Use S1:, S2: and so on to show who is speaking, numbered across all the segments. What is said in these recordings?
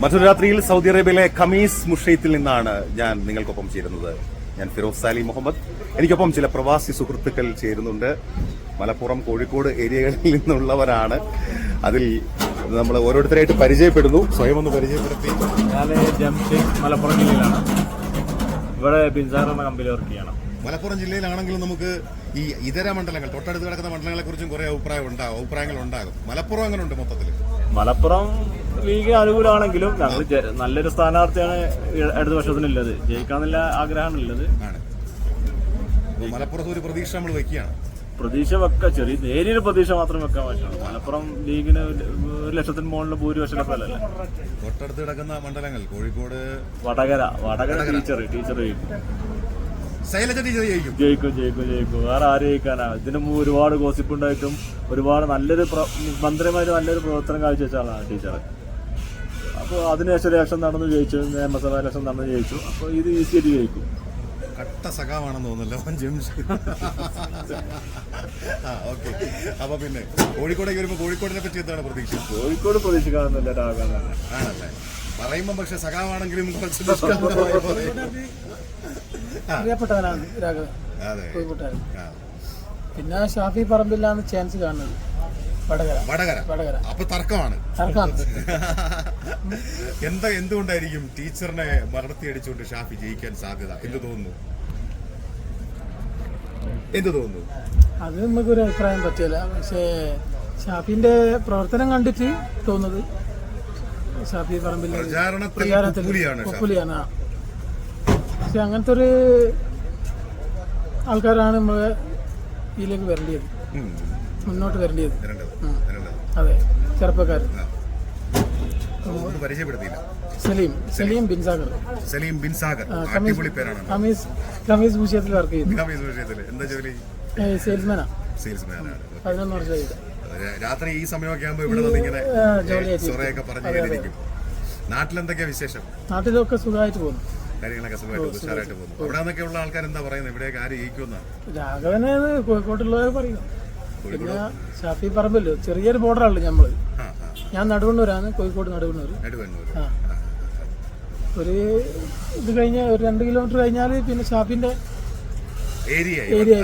S1: മറ്റൊരു രാത്രിയിൽ സൗദി അറേബ്യയിലെ ഖമീസ് മുഷൈത്തിൽ നിന്നാണ് ഞാൻ നിങ്ങൾക്കൊപ്പം ചേരുന്നത്. ഞാൻ ഫിറോസ് സാലി മുഹമ്മദ്. എനിക്കൊപ്പം ചില പ്രവാസി സുഹൃത്തുക്കൾ ചേരുന്നുണ്ട്. മലപ്പുറം കോഴിക്കോട് ഏരിയകളിൽ നിന്നുള്ളവരാണ്. അതിൽ നമ്മൾ ഓരോരുത്തരായിട്ട് പരിചയപ്പെടുന്നു. സ്വയം ഒന്ന് പരിചയപ്പെടുത്തി.
S2: ഞാൻ ജംഷീദ് മലപ്പുറം ജില്ലയിലാണ്. ഇവിടെ ബിൻസാർ എന്ന കമ്പനി വർക്ക് ചെയ്യണം.
S1: മലപ്പുറം ജില്ലയിലാണെങ്കിലും നമുക്ക് ഈ ഇതര മണ്ഡലങ്ങൾ തൊട്ടടുത്ത് കിടക്കുന്ന മണ്ഡലങ്ങളെ കുറിച്ചും കുറെ അഭിപ്രായം ഉണ്ടാകും അഭിപ്രായങ്ങൾ ഉണ്ടാകും. മലപ്പുറം അങ്ങനെ ഉണ്ട് മൊത്തത്തിൽ
S2: മലപ്പുറം ലീഗ് അനുകൂലമാണെങ്കിലും ഞങ്ങൾ നല്ലൊരു സ്ഥാനാർത്ഥിയാണ് അടുത്ത വർഷത്തിനുള്ളത് ജയിക്കാന്നുള്ള ആഗ്രഹമാണ് ഉള്ളത്
S1: മലപ്പുറത്ത് ഒരു പ്രതീക്ഷ നമ്മൾ വെക്കുകയാണ്.
S2: പ്രതീക്ഷ വെക്ക. ചെറിയ നേരിയൊരു പ്രതീക്ഷ മാത്രം വെക്കാൻ പറ്റുള്ളൂ. മലപ്പുറം ലീഗിന് ഒരു ലക്ഷത്തിന് മുകളിൽ ഭൂരിപക്ഷം സ്ഥലമല്ലേ.
S1: തൊട്ടടുത്ത് കിടക്കുന്ന മണ്ഡലങ്ങൾ. Kozhikode
S2: Vadakara. Vadakara teacher teacher
S1: Shailaja teacher ജയിക്കും.
S2: ജയിക്കും ജയിക്കും ജയിക്കും. വേറെ ആരും ജയിക്കാനാ. ഇതിനു മുമ്പ് ഒരുപാട് ഗോസിപ്പ് ഉണ്ടായിട്ടും ഒരുപാട് നല്ലൊരു മന്ത്രിമാര് നല്ലൊരു പ്രവർത്തനം കാഴ്ച ആളാണ് ടീച്ചർ അപ്പോൾ അതിനുശേഷം ഇലക്ഷൻ നടന്നു ജയിച്ചു നിയമസഭാ ഇലക്ഷൻ നടന്നു ജയിച്ചു. അപ്പോൾ ഇത് ഈസിയായിട്ട് ജയിക്കും.
S1: കട്ട സഖാവാണെന്ന് തോന്നുന്നല്ലോ ജംഷി ആ ഓക്കെ അപ്പൊ പിന്നെ കോഴിക്കോടേക്ക് വരുമ്പോ കോഴിക്കോടിനെ പറ്റി എന്താണ് പ്രതീക്ഷ?
S2: കോഴിക്കോട് പ്രതീക്ഷിക്കാവുന്നില്ല രാഘവൻ തന്നെ
S1: ആണല്ലേ? പറയുമ്പോ പക്ഷെ സഖാവാണെങ്കിലും കുറച്ച്
S3: അറിയപ്പെട്ടവനാണ് രാഘവൻ കോഴിക്കോട്ടുകാരൻ. പിന്നെ ഷാഫി പറമ്പില്ലാന്ന് ചാൻസ് കാണുന്നത്. വടകര.
S1: വടകര. അപ്പൊ തർക്കമാണ്. എന്താ എന്തുകൊണ്ടായിരിക്കും ടീച്ചറിനെ മലർത്തി അടിച്ചുകൊണ്ട് ഷാഫി ജയിക്കാൻ സാധ്യത? എന്ത് തോന്നുന്നു? എന്ത് തോന്നുന്നു?
S3: അത് നമുക്കൊരു അഭിപ്രായം പറ്റില്ല പക്ഷേ ഷാഫിന്റെ പ്രവർത്തനം കണ്ടിട്ട് തോന്നുന്നത് ഷാഫി പറമ്പിൽ
S1: പ്രചാരണത്തിൽ കുപ്പുലിയാണ് ഷാഫി.
S3: കുപ്പുലിയാണ് ആ. പക്ഷെ അങ്ങനത്തെ ഒരു ആൾക്കാരാണ് നമ്മളെ ഇതിലേക്ക് വരേണ്ടത്. മുന്നോട്ട് വരേണ്ടത്. അതെ. ചെറുപ്പക്കാർ.
S1: ആ. ഒന്നും പരിചയപ്പെടുത്തിയില്ല.
S3: സലീം. സലീം. ബിൻസാഗർ
S1: സലീം ബിൻ സാഗർ.
S3: ആ,
S1: അടിപൊളി പേരാണ്
S3: കമീസ് കമീസ് വിഷയത്തിൽ വർക്ക് ചെയ്യുന്നു.
S1: കമീസ് വിഷയത്തിൽ എന്താ ജോലി?
S3: സെയിൽസ്മാനാ.
S1: സെയിൽസ്മാനാണ്.
S3: പതിനൊന്ന് വർഷമായിട്ട്.
S1: രാത്രി ഈ സമയമൊക്കെ ആകുമ്പോ ഇവിടെ നിന്ന് ഇങ്ങനെ
S3: ആ, ജോലിയായിട്ട്
S1: സൊറയൊക്കെ പറഞ്ഞു നാട്ടിലെന്തൊക്കെയാ വിശേഷം?
S3: നാട്ടിലൊക്കെ സുഖമായിട്ട് പോകുന്നു.
S1: കാര്യങ്ങളൊക്കെ സുഖമായിട്ട് ഉഷാറായിട്ട് പോകുന്നു. അവിടെ നിന്നൊക്കെ ഉള്ള ആൾക്കാർ എന്താ പറയുന്നത് ഇവിടെയൊക്കെ ആര് ജയിക്കുമെന്നാ
S3: രാഘവനെ കോഴിക്കോട്ടുള്ളവരെ പറയും. പിന്നെ ഷാഫി പറമ്പല്ലോ ചെറിയൊരു ബോർഡറാണല്ലോ
S1: നമ്മൾ
S3: ഞാൻ നടുവണ്ണൂരാണ് കോഴിക്കോട് നടുവണ്ണൂർ ആ. ഒരു ഇത് കഴിഞ്ഞ ഒരു രണ്ട് കിലോമീറ്റർ കഴിഞ്ഞാൽ പിന്നെ ഷാഫിന്റെ
S1: ഏരിയ
S3: ഏരിയ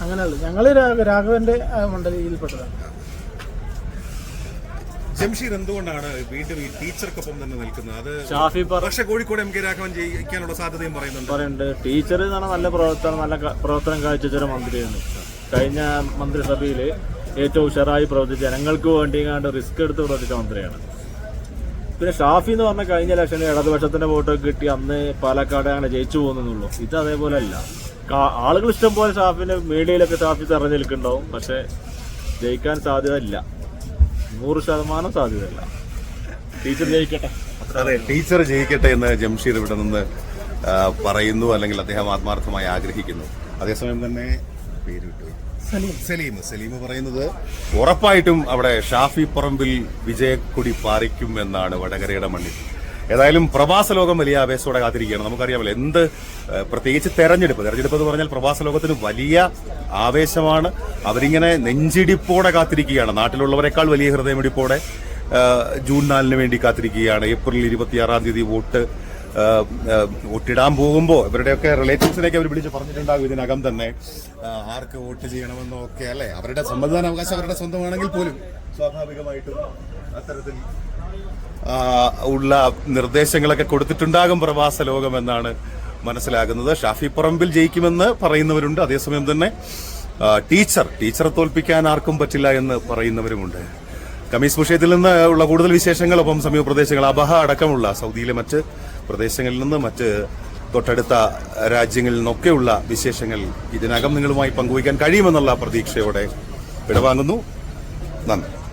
S3: അങ്ങനെയുള്ളു. ഞങ്ങൾ രാ- രാഘവന്റെ മണ്ഡലയിൽപ്പെട്ടതാണ്
S1: ജംഷീർ എന്തുകൊണ്ടാണ് വീണ്ടും ഈ ടീച്ചർക്കൊപ്പം തന്നെ നിൽക്കുന്നത്? അത്
S2: ഷാഫി
S1: പക്ഷെ കോഴിക്കോട് എം കെ രാഘവൻ ജയിക്കാനുള്ള സാധ്യതയും പറയുന്നുണ്ട്.
S2: പറയുന്നുണ്ട്. ടീച്ചർ എന്നാണ് നല്ല പ്രവർത്തനം നല്ല പ്രവർത്തനം കാഴ്ച ഒരു മന്ത്രിയാണ്. കഴിഞ്ഞ മന്ത്രിസഭയിൽ ഏറ്റവും ഉഷാറായി പ്രവർത്തിച്ച ജനങ്ങൾക്ക് വേണ്ടി കണ്ട് റിസ്ക് എടുത്ത് പ്രവർത്തിച്ച മന്ത്രിയാണ്. പിന്നെ ഷാഫി എന്ന് പറഞ്ഞ കഴിഞ്ഞ ഇലക്ഷനിൽ ഇടതുപക്ഷത്തിന്റെ വോട്ട് കിട്ടി അന്ന് പാലക്കാട് അങ്ങനെ ജയിച്ചു പോകുന്നുള്ളൂ. ഇത് അതേപോലെ അല്ല. ആളുകൾ ഇഷ്ടം പോലെ ഷാഫിന്റെ മീഡിയയിലൊക്കെ ഷാഫി തെരഞ്ഞെടുക്കുന്നുണ്ടാവും പക്ഷെ ജയിക്കാൻ സാധ്യത ഇല്ല. നൂറ് ശതമാനം സാധ്യതയല്ല. ടീച്ചർ ജയിക്കട്ടെ.
S1: അതെ ടീച്ചർ ജയിക്കട്ടെ എന്ന് ജംഷീർ ഇവിടെ നിന്ന് പറയുന്നു അല്ലെങ്കിൽ അദ്ദേഹം ആത്മാർത്ഥമായി ആഗ്രഹിക്കുന്നു. അതേസമയം തന്നെ പേര് വിട്ടു.
S3: സലീം.
S1: സലീം. സലീം പറയുന്നത് ഉറപ്പായിട്ടും അവിടെ ഷാഫി പറമ്പിൽ വിജയക്കുടി പാറിക്കും എന്നാണ് വടകരയുടെ മണ്ണിൽ. ഏതായാലും പ്രവാസ ലോകം വലിയ ആവേശത്തോടെ കാത്തിരിക്കുകയാണ്. നമുക്കറിയാമല്ലോ എന്ത് പ്രത്യേകിച്ച് തെരഞ്ഞെടുപ്പ്. തെരഞ്ഞെടുപ്പ് എന്ന് പറഞ്ഞാൽ പ്രവാസ ലോകത്തിന് വലിയ ആവേശമാണ്. അവരിങ്ങനെ നെഞ്ചിടിപ്പോടെ കാത്തിരിക്കുകയാണ്. നാട്ടിലുള്ളവരെക്കാൾ വലിയ ഹൃദയമിടിപ്പോടെ ജൂൺ നാലിന് വേണ്ടി കാത്തിരിക്കുകയാണ്. ഏപ്രിൽ ഇരുപത്തിയാറാം തീയതി വോട്ട് വോട്ടിടാൻ പോകുമ്പോൾ ഇവരുടെയൊക്കെ റിലേറ്റീവ്സിനെയൊക്കെ അവർ വിളിച്ച് പറഞ്ഞിട്ടുണ്ടാകും ഇതിനകം തന്നെ. ആർക്ക് വോട്ട് ചെയ്യണമെന്നൊക്കെ അല്ലേ? അവരുടെ സമ്മതിദാന അവകാശം അവരുടെ സ്വന്തമാണെങ്കിൽ പോലും സ്വാഭാവികമായിട്ടും അത്തരത്തിൽ ഉള്ള നിർദ്ദേശങ്ങളൊക്കെ കൊടുത്തിട്ടുണ്ടാകും പ്രവാസ ലോകം എന്നാണ് മനസ്സിലാകുന്നത്. ഷാഫി പറമ്പിൽ ജയിക്കുമെന്ന് പറയുന്നവരുണ്ട്. അതേസമയം തന്നെ ടീച്ചർ ടീച്ചറെ തോൽപ്പിക്കാൻ ആർക്കും പറ്റില്ല എന്ന് പറയുന്നവരുമുണ്ട്. കമീസ് വിഷയത്തിൽ നിന്ന് ഉള്ള കൂടുതൽ വിശേഷങ്ങൾ ഒപ്പം സമീപ പ്രദേശങ്ങൾ അബഹ അടക്കമുള്ള സൗദിയിലെ മറ്റ് പ്രദേശങ്ങളിൽ നിന്ന് മറ്റ് തൊട്ടടുത്ത രാജ്യങ്ങളിൽ നിന്നൊക്കെയുള്ള വിശേഷങ്ങൾ ഇതിനകം നിങ്ങളുമായി പങ്കുവയ്ക്കാൻ കഴിയുമെന്നുള്ള പ്രതീക്ഷയോടെ വിടവാങ്ങുന്നു. നന്ദി.